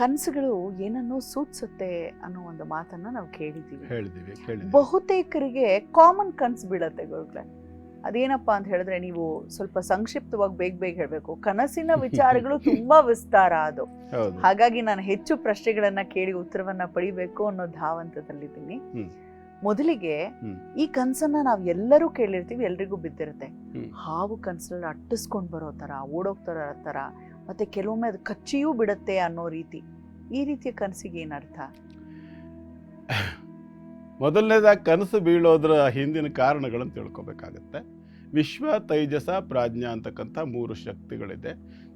ಕನಸುಗಳು ಏನನ್ನೋ ಸೂಚಿಸುತ್ತೆ ಅನ್ನೋ ಒಂದು ಮಾತನ್ನ ನಾವು ಕೇಳಿದ್ದೀವಿ ಬಹುತೇಕರಿಗೆ ಕಾಮನ್ ಕನ್ಸು ಬೀಳತ್ತೆ ಗುರುಗಳೇ. ಅದೇನಪ್ಪಾ ಅಂತ ಹೇಳಿದ್ರೆ ನೀವು ಸ್ವಲ್ಪ ಸಂಕ್ಷಿಪ್ತವಾಗಿ ಬೇಗ ಬೇಗ ಹೇಳ್ಬೇಕು. ಕನಸಿನ ವಿಚಾರಗಳು ತುಂಬಾ ವಿಸ್ತಾರ ಅದು. ಹಾಗಾಗಿ ನಾನು ಹೆಚ್ಚು ಪ್ರಶ್ನೆಗಳನ್ನ ಕೇಳಿ ಉತ್ತರವನ್ನ ಪಡಿಬೇಕು ಅನ್ನೋ ಧಾವಂತದಲ್ಲಿದ್ದೀನಿ. ಮೊದಲಿಗೆ. ಈ ಕನ್ಸನ್ನ ನಾವ್ ಎಲ್ಲರೂ ಕೇಳಿರ್ತೀವಿ ಎಲ್ರಿಗೂ ಬಿದ್ದಿರುತ್ತೆ. ಹಾವು ಕನ್ಸಲ್ಲಿ ಅಟ್ಟಿಸ್ಕೊಂಡ್ ಬರೋ ತರ ಓಡೋಗ್ತಾರ ತರ ಮತ್ತೆ ಕೆಲವೊಮ್ಮೆ ಅದು ಕಚ್ಚಿಯೂ ಬಿಡುತ್ತೆ ಅನ್ನೋ ರೀತಿ. ಈ ರೀತಿಯ ಕನಸಿಗೆ ಏನರ್ಥ ಮೊದಲನೇದಾಗಿ ಕನಸು ಬೀಳೋದ್ರ ಹಿಂದಿನ ಕಾರಣಗಳನ್ನು ತಿಳ್ಕೊಬೇಕಾಗತ್ತೆ. ವಿಶ್ವ, ತೈಜಸ, ಪ್ರಾಜ್ಞಾ ಅಂತಕ್ಕಂಥ ಮೂರು ಶಕ್ತಿಗಳಿದೆ.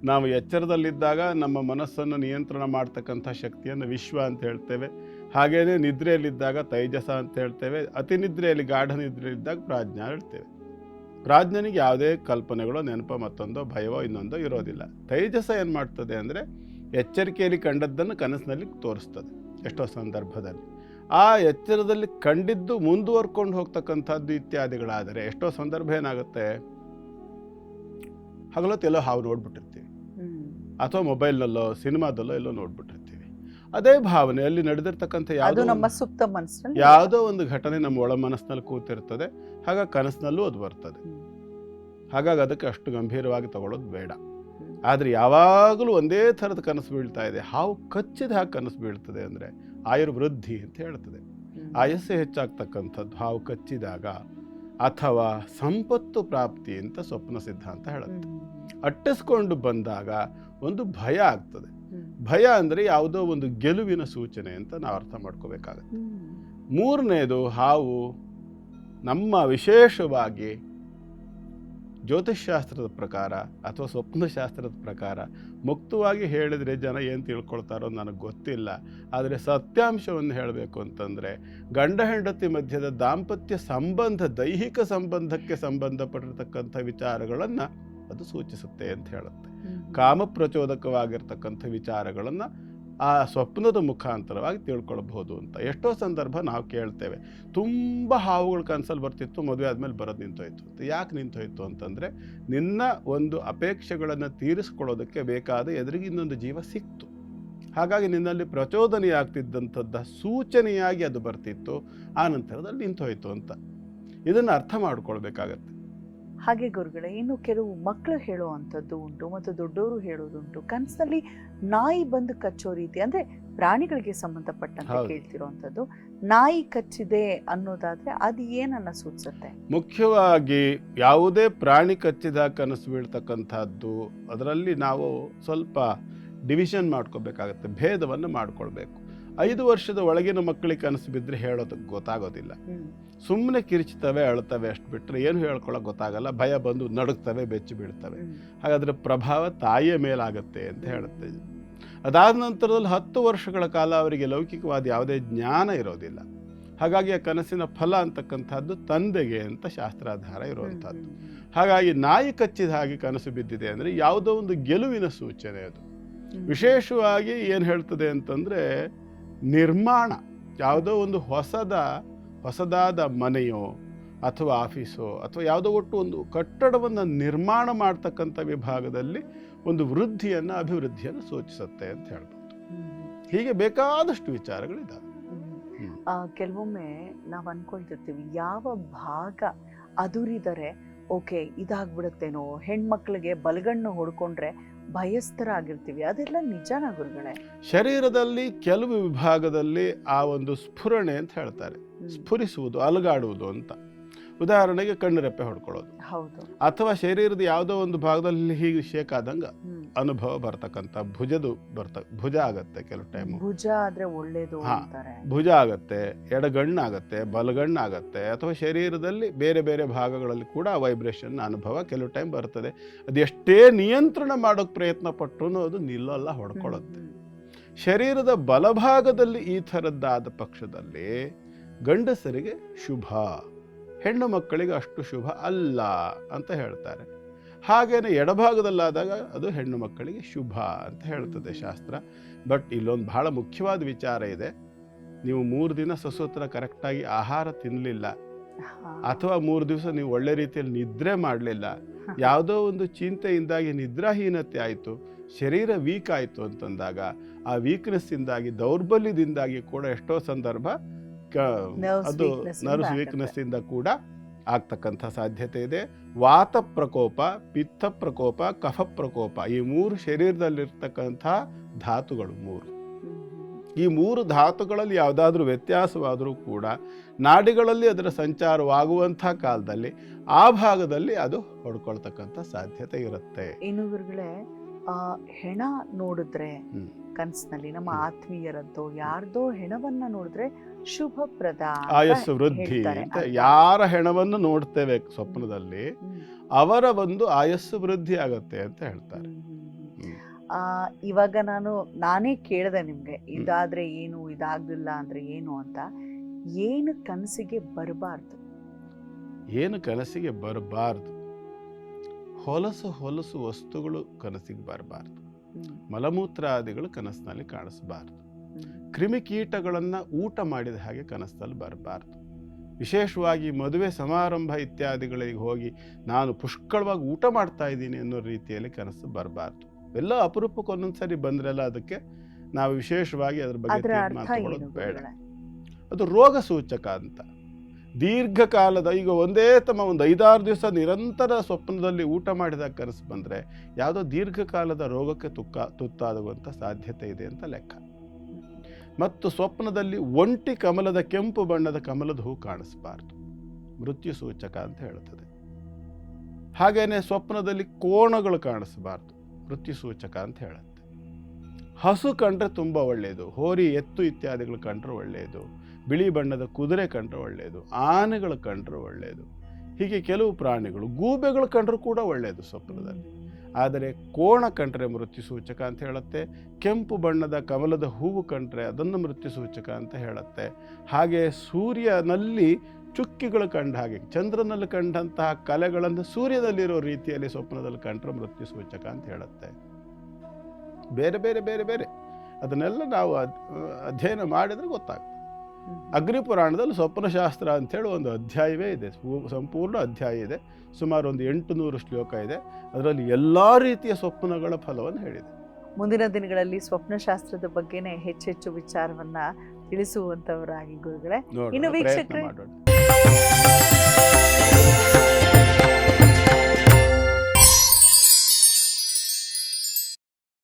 ನಾವು ಎಚ್ಚರದಲ್ಲಿದ್ದಾಗ ನಮ್ಮ ಮನಸ್ಸನ್ನು ನಿಯಂತ್ರಣ ಮಾಡ್ತಕ್ಕಂಥ ಶಕ್ತಿಯನ್ನು ವಿಶ್ವ ಅಂತ ಹೇಳ್ತೇವೆ. ಹಾಗೆಯೇ ನಿದ್ರೆಯಲ್ಲಿದ್ದಾಗ ತೈಜಸ ಅಂತ ಹೇಳ್ತೇವೆ. ಅತಿ ನಿದ್ರೆಯಲ್ಲಿ ಗಾಢ ನಿದ್ರೆಯಲ್ಲಿದ್ದಾಗ ಪ್ರಾಜ್ಞಾ ಹೇಳ್ತೇವೆ. ಪ್ರಾಜ್ಞನಿಗೆ ಯಾವುದೇ ಕಲ್ಪನೆಗಳು ನೆನಪ ಮತ್ತೊಂದು ಭಯವೋ ಇನ್ನೊಂದೋ ಇರೋದಿಲ್ಲ. ತೈಜಸ ಏನು ಮಾಡ್ತದೆ ಅಂದರೆ ಎಚ್ಚರಿಕೆಯಲ್ಲಿ ಕಂಡದ್ದನ್ನು ಕನಸಿನಲ್ಲಿ ತೋರಿಸ್ತದೆ. ಎಷ್ಟೋ ಸಂದರ್ಭದಲ್ಲಿ. ಆ ಎಚ್ಚರದಲ್ಲಿ ಕಂಡಿದ್ದು ಮುಂದುವರ್ಕೊಂಡು ಹೋಗ್ತಕ್ಕಂಥದ್ದು ಇತ್ಯಾದಿಗಳಾದರೆ ಎಷ್ಟೋ ಸಂದರ್ಭ ಏನಾಗುತ್ತೆ? ಹಗಲೊತ್ತೆಲ್ಲೋ ಹಾವು ನೋಡ್ಬಿಟ್ಟಿರ್ತೀವಿ. ಅಥವಾ ಮೊಬೈಲ್ನಲ್ಲೋ ಸಿನಿಮಾದಲ್ಲೋ ಎಲ್ಲೋ ನೋಡ್ಬಿಟ್ಟಿರ್ತೀವಿ. ಅದೇ ಭಾವನೆ ಅಲ್ಲಿ ನಡೆದಿರ್ತಕ್ಕಂಥ ಯಾವುದೋ ನಮ್ಮ ಸುಪ್ತ ಮನಸ್ಸಿನಲ್ಲಿ ಯಾವುದೋ ಒಂದು ಘಟನೆ ನಮ್ಮ ಒಳ ಮನಸ್ಸಿನಲ್ಲಿ ಕೂತಿರ್ತದೆ ಹಾಗಾಗಿ ಕನಸಿನಲ್ಲೂ ಅದು ಬರ್ತದೆ. ಹಾಗಾಗಿ ಅದಕ್ಕೆ ಅಷ್ಟು ಗಂಭೀರವಾಗಿ ತಗೊಳ್ಳೋದು ಬೇಡ. ಆದರೆ ಯಾವಾಗಲೂ ಒಂದೇ ಥರದ ಕನಸು ಬೀಳ್ತಾ ಇದೆ. ಹಾವು ಕಚ್ಚಿದ ಹಾಗೆ ಕನಸು ಬೀಳ್ತದೆ ಅಂದರೆ ಆಯುರ್ವೃದ್ಧಿ ಅಂತ ಹೇಳ್ತದೆ. ಆಯಸ್ಸು ಹೆಚ್ಚಾಗ್ತಕ್ಕಂಥದ್ದು ಹಾವು ಕಚ್ಚಿದಾಗ ಅಥವಾ ಸಂಪತ್ತು ಪ್ರಾಪ್ತಿ ಅಂತ ಸ್ವಪ್ನ ಸಿದ್ಧಾಂತ ಹೇಳುತ್ತೆ. ಅಟ್ಟಿಸ್ಕೊಂಡು ಬಂದಾಗ ಒಂದು ಭಯ ಆಗ್ತದೆ. ಭಯ ಅಂದರೆ ಯಾವುದೋ ಒಂದು ಗೆಲುವಿನ ಸೂಚನೆ ಅಂತ ನಾವು ಅರ್ಥ ಮಾಡ್ಕೋಬೇಕಾಗತ್ತೆ. ಮೂರನೇದು ಹಾವು ನಮ್ಮ ವಿಶೇಷವಾಗಿ ಜ್ಯೋತಿಷ್ಶಾಸ್ತ್ರದ ಪ್ರಕಾರ ಅಥವಾ ಸ್ವಪ್ನಶಾಸ್ತ್ರದ ಪ್ರಕಾರ ಮುಕ್ತವಾಗಿ ಹೇಳಿದರೆ ಜನ ಏನು ತಿಳ್ಕೊಳ್ತಾರೋ ನನಗೆ ಗೊತ್ತಿಲ್ಲ. ಆದರೆ ಸತ್ಯಾಂಶವನ್ನು ಹೇಳಬೇಕು ಅಂತಂದರೆ ಗಂಡ ಹೆಂಡತಿ ಮಧ್ಯದ ದಾಂಪತ್ಯ ಸಂಬಂಧ ದೈಹಿಕ ಸಂಬಂಧಕ್ಕೆ ಸಂಬಂಧಪಟ್ಟಿರ್ತಕ್ಕಂಥ ವಿಚಾರಗಳನ್ನು ಅದು ಸೂಚಿಸುತ್ತೆ ಅಂತ ಹೇಳುತ್ತೆ. ಕಾಮ ಪ್ರಚೋದಕವಾಗಿರ್ತಕ್ಕಂಥ ವಿಚಾರಗಳನ್ನು ಆ ಸ್ವಪ್ನದ ಮುಖಾಂತರವಾಗಿ ತಿಳ್ಕೊಳ್ಬಹುದು ಅಂತ. ಎಷ್ಟೋ ಸಂದರ್ಭ ನಾವು ಕೇಳ್ತೇವೆ. ತುಂಬ ಹಾವುಗಳು ಕನಸಲ್ಲಿ ಬರ್ತಿತ್ತು ಮದುವೆ ಆದಮೇಲೆ ಬರೋದು ನಿಂತೋಯ್ತು ಅಂತ. ಯಾಕೆ ನಿಂತೋಯ್ತು ಅಂತಂದರೆ ನಿನ್ನ ಒಂದು ಅಪೇಕ್ಷೆಗಳನ್ನು ತೀರಿಸ್ಕೊಳ್ಳೋದಕ್ಕೆ ಬೇಕಾದ ಎದುರಿಗೆ ಇನ್ನೊಂದು ಜೀವ ಸಿಕ್ತು. ಹಾಗಾಗಿ ನಿನ್ನಲ್ಲಿ ಪ್ರಚೋದನೆಯಾಗ್ತಿದ್ದಂಥದ್ದು ಸೂಚನೆಯಾಗಿ ಅದು ಬರ್ತಿತ್ತು ಆ ನಂತರದಲ್ಲಿ ನಿಂತೋಯ್ತು ಅಂತ. ಇದನ್ನು ಅರ್ಥ ಮಾಡ್ಕೊಳ್ಬೇಕಾಗತ್ತೆ. ಹಾಗೆ ಗುರುಗಳೇ ಇನ್ನು ಕೆಲವು ಮಕ್ಕಳು ಹೇಳುವಂಥದ್ದು ಉಂಟು ಮತ್ತು ದೊಡ್ಡವರು ಹೇಳೋದುಂಟು ಕನಸಿನಲ್ಲಿ ನಾಯಿ ಬಂದು ಕಚ್ಚೋ ರೀತಿ ಅಂದ್ರೆ ಪ್ರಾಣಿಗಳಿಗೆ ಸಂಬಂಧಪಟ್ಟಂತೆ ಹೇಳ್ತಿರೋ ಕೇಳ್ತಿರೋವಂಥದ್ದು. ನಾಯಿ ಕಚ್ಚಿದೆ ಅನ್ನೋದಾದ್ರೆ ಅದು ಏನನ್ನ ಸೂಚಿಸುತ್ತೆ ಮುಖ್ಯವಾಗಿ ಯಾವುದೇ ಪ್ರಾಣಿ ಕಚ್ಚಿದ ಕನಸು ಬೀಳ್ತಕ್ಕಂಥದ್ದು ಅದರಲ್ಲಿ ನಾವು ಸ್ವಲ್ಪ ಡಿವಿಷನ್ ಮಾಡ್ಕೋಬೇಕಾಗತ್ತೆ ಭೇದವನ್ನು ಮಾಡ್ಕೊಳ್ಬೇಕು. ಐದು ವರ್ಷದ ಒಳಗಿನ ಮಕ್ಕಳಿಗೆ ಕನಸು ಬಿದ್ದರೆ ಹೇಳೋದಕ್ಕೆ ಗೊತ್ತಾಗೋದಿಲ್ಲ. ಸುಮ್ಮನೆ ಕಿರಿಚ್ತವೆ ಅಳ್ತವೆ ಅಷ್ಟು ಬಿಟ್ಟರೆ ಏನು ಹೇಳ್ಕೊಳ್ಳೋಕೆ ಗೊತ್ತಾಗಲ್ಲ. ಭಯ ಬಂದು ನಡುಗ್ತವೆ ಬೆಚ್ಚಿ ಬೀಳ್ತವೆ. ಹಾಗಾದರೆ ಹಾಗಾದ್ರೆ ಪ್ರಭಾವ ತಾಯಿಯ ಮೇಲಾಗತ್ತೆ ಅಂತ ಹೇಳುತ್ತೆ. ಅದಾದ ನಂತರದಲ್ಲಿ ಹತ್ತು ವರ್ಷಗಳ ಕಾಲ ಅವರಿಗೆ ಲೌಕಿಕವಾದ ಯಾವುದೇ ಜ್ಞಾನ ಇರೋದಿಲ್ಲ. ಹಾಗಾಗಿ ಆ ಕನಸಿನ ಫಲ ಅಂತಕ್ಕಂಥದ್ದು ತಂದೆಗೆ ಅಂತ ಶಾಸ್ತ್ರಾಧಾರ ಇರುವಂಥದ್ದು. ಹಾಗಾಗಿ ನಾಯಿ ಕಚ್ಚಿದ ಹಾಗೆ ಕನಸು ಬಿದ್ದಿದೆ ಅಂದರೆ ಯಾವುದೋ ಒಂದು ಗೆಲುವಿನ ಸೂಚನೆ ಅದು. ವಿಶೇಷವಾಗಿ ಏನು ಹೇಳ್ತದೆ ಅಂತಂದರೆ ನಿರ್ಮಾಣ ಯಾವುದೋ ಒಂದು ಹೊಸದ ಹೊಸದಾದ ಮನೆಯೋ ಅಥವಾ ಆಫೀಸೋ ಅಥವಾ ಯಾವುದೋ ಒಟ್ಟು ಒಂದು ಕಟ್ಟಡವನ್ನು ನಿರ್ಮಾಣ ಮಾಡ್ತಕ್ಕಂಥ ವಿಭಾಗದಲ್ಲಿ ಒಂದು ವೃದ್ಧಿಯನ್ನು ಅಭಿವೃದ್ಧಿಯನ್ನು ಸೂಚಿಸುತ್ತೆ ಅಂತ ಹೇಳ್ಬೋದು. ಹೀಗೆ ಬೇಕಾದಷ್ಟು ವಿಚಾರಗಳಿದ್ದಾವೆ ಕೆಲವೊಮ್ಮೆ ನಾವು ಅನ್ಕೊಳ್ತಿರ್ತೀವಿ ಯಾವ ಭಾಗ ಅದುರಿದರೆ ಓಕೆ ಇದಾಗ್ಬಿಡುತ್ತೇನೋ ಹೆಣ್ಮಕ್ಳಿಗೆ ಬಲಗಣ್ಣು ಹೊಡ್ಕೊಂಡ್ರೆ ಭಯಸ್ಥರಾಗಿರ್ತೀವಿ ಅದೆಲ್ಲ ನಿಜಾನ ಗುರುಗಳೇ? ಶರೀರದಲ್ಲಿ ಕೆಲವು ವಿಭಾಗದಲ್ಲಿ ಆ ಒಂದು ಸ್ಫುರಣೆ ಅಂತ ಹೇಳ್ತಾರೆ. ಸ್ಫುರಿಸುವುದು ಅಲುಗಾಡುವುದು ಅಂತ. ಉದಾಹರಣೆಗೆ ಕಣ್ಣು ರೆಪ್ಪೆ ಹೊಡ್ಕೊಳ್ಳೋದು. ಅಥವಾ ಶರೀರದ ಯಾವುದೋ ಒಂದು ಭಾಗದಲ್ಲಿ ಹೀಗೆ ಶೇಕ್ ಆದಂಗ ಅನುಭವ ಬರ್ತಕ್ಕಂಥ ಭುಜದು ಬರ್ತ ಭುಜ ಆಗತ್ತೆ ಕೆಲವು ಟೈಮ್ ಭುಜ ಆದ್ರೆ ಒಳ್ಳೇದು ಭುಜ ಆಗತ್ತೆ ಎಡಗಣ್ಣಾಗತ್ತೆ ಬಲಗಣ್ಣಾಗತ್ತೆ ಅಥವಾ ಶರೀರದಲ್ಲಿ ಬೇರೆ ಬೇರೆ ಭಾಗಗಳಲ್ಲಿ ಕೂಡ ವೈಬ್ರೇಷನ್ ಅನುಭವ ಕೆಲವು ಟೈಮ್ ಬರ್ತದೆ. ಅದೆಷ್ಟೇ ನಿಯಂತ್ರಣ ಮಾಡೋಕೆ ಪ್ರಯತ್ನ ಪಟ್ಟರು ಅದು ನಿಲ್ಲಲ್ಲ ಹೊಡ್ಕೊಳ್ಳುತ್ತೆ. ಶರೀರದ ಬಲಭಾಗದಲ್ಲಿ ಈ ಥರದ್ದಾದ ಪಕ್ಷದಲ್ಲಿ ಗಂಡಸರಿಗೆ ಶುಭ. ಹೆಣ್ಣು ಮಕ್ಕಳಿಗೆ ಅಷ್ಟು ಶುಭ ಅಲ್ಲ ಅಂತ ಹೇಳ್ತಾರೆ. ಹಾಗೇನೆ ಎಡಭಾಗದಲ್ಲಾದಾಗ ಅದು ಹೆಣ್ಣು ಮಕ್ಕಳಿಗೆ ಶುಭ ಅಂತ ಹೇಳ್ತದೆ ಶಾಸ್ತ್ರ. ಬಟ್ ಇಲ್ಲೊಂದು ಬಹಳ ಮುಖ್ಯವಾದ ವಿಚಾರ ಇದೆ. ನೀವು ಮೂರು ದಿನ ಸಸೂತ್ರ ಕರೆಕ್ಟಾಗಿ ಆಹಾರ ತಿನ್ನಲಿಲ್ಲ ಅಥವಾ ಮೂರು ದಿವಸ ನೀವು ಒಳ್ಳೆ ರೀತಿಯಲ್ಲಿ ನಿದ್ರೆ ಮಾಡಲಿಲ್ಲ. ಯಾವುದೋ ಒಂದು ಚಿಂತೆಯಿಂದಾಗಿ ನಿದ್ರಾಹೀನತೆ ಆಯಿತು ಶರೀರ ವೀಕ್ ಆಯಿತು ಅಂತಂದಾಗ ಆ ವೀಕ್ನೆಸ್ಸಿಂದಾಗಿ ದೌರ್ಬಲ್ಯದಿಂದಾಗಿ ಕೂಡ ಎಷ್ಟೋ ಸಂದರ್ಭ ಅದು ನರ್ವ್ಸ್. ವೀಕ್ನೆಸ್ಸಿಂದ ಕೂಡ ಆಗ್ತಕ್ಕಂಥ ಸಾಧ್ಯತೆ ಇದೆ. ವಾತ ಪ್ರಕೋಪ ಪಿತ್ತ ಪ್ರಕೋಪ ಕಫ ಪ್ರಕೋಪ ಈ ಮೂರು ಶರೀರದಲ್ಲಿರ್ತಕ್ಕಂಥ ಧಾತುಗಳು ಮೂರು. ಈ ಮೂರು ಧಾತುಗಳಲ್ಲಿ ಯಾವುದಾದ್ರೂ ವ್ಯತ್ಯಾಸವಾದರೂ ಕೂಡ ನಾಡಿಗಳಲ್ಲಿ ಅದರ ಸಂಚಾರವಾಗುವಂಥ ಕಾಲದಲ್ಲಿ ಆ ಭಾಗದಲ್ಲಿ ಅದು ಹೊಡ್ಕೊಳ್ತಕ್ಕಂಥ ಸಾಧ್ಯತೆ ಇರುತ್ತೆ. ಆ ಹೆಣ ನೋಡಿದ್ರೆ ಕನಸಿನಲ್ಲಿ ನಮ್ಮ ಆತ್ಮೀಯರದ್ದು ಯಾರ್ದೋ ಹೆಣವನ್ನ ನೋಡಿದ್ರೆ ಶುಭಪ್ರದ ಆಯಸ್ಸು ವೃದ್ಧಿ. ಯಾರ ಹೆಣವನ್ನು ನೋಡ್ತೇವೆ ಸ್ವಪ್ನದಲ್ಲಿ. ಅವರ ಒಂದು ಆಯಸ್ಸು ವೃದ್ಧಿ ಆಗುತ್ತೆ ಅಂತ ಹೇಳ್ತಾರೆ. ಆ ಇವಾಗ ನಾನು ನಾನೇ ಕೇಳಿದೆ ನಿಮ್ಗೆ ಇದಾದ್ರೆ ಏನು ಇದಾಗ್ಲಿಲ್ಲ ಅಂದ್ರೆ ಏನು ಅಂತ. ಏನು ಕನಸಿಗೆ ಬರಬಾರ್ದು. ಏನು ಕನಸಿಗೆ ಬರಬಾರ್ದು? ಹೊಲಸು ಹೊಲಸು ವಸ್ತುಗಳು ಕನಸಿಗೆ ಬರಬಾರ್ದು. ಮಲಮೂತ್ರಾದಿಗಳು ಕನಸಿನಲ್ಲಿ ಕಾಣಿಸಬಾರ್ದು. ಕ್ರಿಮಿಕೀಟಗಳನ್ನು ಊಟ ಮಾಡಿದ ಹಾಗೆ ಕನಸಲ್ಲಿ ಬರಬಾರ್ದು. ವಿಶೇಷವಾಗಿ ಮದುವೆ ಸಮಾರಂಭ ಇತ್ಯಾದಿಗಳಿಗೆ ಹೋಗಿ ನಾನು ಪುಷ್ಕಳವಾಗಿ ಊಟ ಮಾಡ್ತಾ ಇದ್ದೀನಿ ಅನ್ನೋ ರೀತಿಯಲ್ಲಿ ಕನಸು ಬರಬಾರ್ದು. ಎಲ್ಲ ಅಪರೂಪಕ್ಕೆ ಒಂದೊಂದು ಸರಿ ಬಂದ್ರಲ್ಲ ಅದಕ್ಕೆ ನಾವು ವಿಶೇಷವಾಗಿ ಅದ್ರ ಬಗ್ಗೆ ಏನು ಬೇಡ. ಅದು ರೋಗ ಸೂಚಕ ಅಂತ. ದೀರ್ಘಕಾಲದ ಈಗ ಒಂದೇ ತಮ್ಮ ಒಂದು ಐದಾರು ದಿವಸ ನಿರಂತರ ಸ್ವಪ್ನದಲ್ಲಿ ಊಟ ಮಾಡಿದಾಗ ಕನಸು ಬಂದರೆ ಯಾವುದೋ ದೀರ್ಘಕಾಲದ ರೋಗಕ್ಕೆ ತುಕ್ಕ ತುತ್ತಾಗುವಂಥ ಸಾಧ್ಯತೆ ಇದೆ ಅಂತ ಲೆಕ್ಕ. ಮತ್ತು ಸ್ವಪ್ನದಲ್ಲಿ ಒಂಟಿ ಕಮಲದ ಕೆಂಪು ಬಣ್ಣದ ಕಮಲದ ಹೂ ಕಾಣಿಸಬಾರ್ದು. ಮೃತ್ಯು ಸೂಚಕ ಅಂತ ಹೇಳುತ್ತದೆ. ಹಾಗೆಯೇ ಸ್ವಪ್ನದಲ್ಲಿ ಕೋಣಗಳು ಕಾಣಿಸಬಾರ್ದು. ಮೃತ್ಯು ಸೂಚಕ ಅಂತ ಹೇಳುತ್ತೆ. ಹಸು ಕಂಡ್ರೆ ತುಂಬ ಒಳ್ಳೆಯದು. ಹೋರಿ, ಎತ್ತು ಇತ್ಯಾದಿಗಳು ಕಂಡ್ರೆ ಒಳ್ಳೆಯದು. ಬಿಳಿ ಬಣ್ಣದ ಕುದುರೆ ಕಂಡ್ರೆ ಒಳ್ಳೆಯದು ಆನೆಗಳು ಕಂಡ್ರೆ ಒಳ್ಳೆಯದು ಹೀಗೆ ಕೆಲವು ಪ್ರಾಣಿಗಳು, ಗೂಬೆಗಳು ಕಂಡ್ರೂ ಕೂಡ ಒಳ್ಳೆಯದು ಸ್ವಪ್ನದಲ್ಲಿ ಆದರೆ ಕೋಣ ಕಂಡ್ರೆ ಮೃತ್ಯು ಸೂಚಕ ಅಂತ ಹೇಳುತ್ತೆ, ಕೆಂಪು ಬಣ್ಣದ ಕಮಲದ ಹೂವು ಕಂಡ್ರೆ ಅದನ್ನು ಮೃತ್ಯು ಸೂಚಕ ಅಂತ ಹೇಳುತ್ತೆ. ಹಾಗೆ ಸೂರ್ಯನಲ್ಲಿ ಚುಕ್ಕಿಗಳು ಕಂಡ ಹಾಗೆ, ಚಂದ್ರನಲ್ಲಿ ಕಂಡಂತಹ ಕಲೆಗಳನ್ನು ಸೂರ್ಯದಲ್ಲಿರೋ ರೀತಿಯಲ್ಲಿ ಸ್ವಪ್ನದಲ್ಲಿ ಕಂಡ್ರೆ ಮೃತ್ಯು ಸೂಚಕ ಅಂತ ಹೇಳುತ್ತೆ. ಬೇರೆ ಬೇರೆ ಬೇರೆ ಬೇರೆ, ಅದನ್ನೆಲ್ಲ ನಾವು ಅಧ್ಯಯನ ಮಾಡಿದರೆ ಗೊತ್ತಾಗುತ್ತೆ ಹ್ಮ್. ಅಗ್ನಿ ಪುರಾಣದಲ್ಲಿ ಸ್ವಪ್ನಶಾಸ್ತ್ರ ಅಂಥೇಳಿ ಒಂದು ಅಧ್ಯಾಯವೇ ಇದೆ. ಸಂಪೂರ್ಣ ಅಧ್ಯಾಯ ಇದೆ. ಸುಮಾರು ಒಂದು ಎಂಟು ನೂರು ಶ್ಲೋಕ ಇದೆ. ಅದರಲ್ಲಿ ಎಲ್ಲ ರೀತಿಯ ಸ್ವಪ್ನಗಳ ಫಲವನ್ನು ಹೇಳಿದೆ. ಮುಂದಿನ ದಿನಗಳಲ್ಲಿ ಸ್ವಪ್ನಶಾಸ್ತ್ರದ ಬಗ್ಗೆನೇ ಹೆಚ್ಚೆಚ್ಚು ವಿಚಾರವನ್ನ ತಿಳಿಸುವಂತವರಾಗಿ ಗುರುಗಳೇ. ಇನ್ನು ವೀಕ್ಷಕರೇ?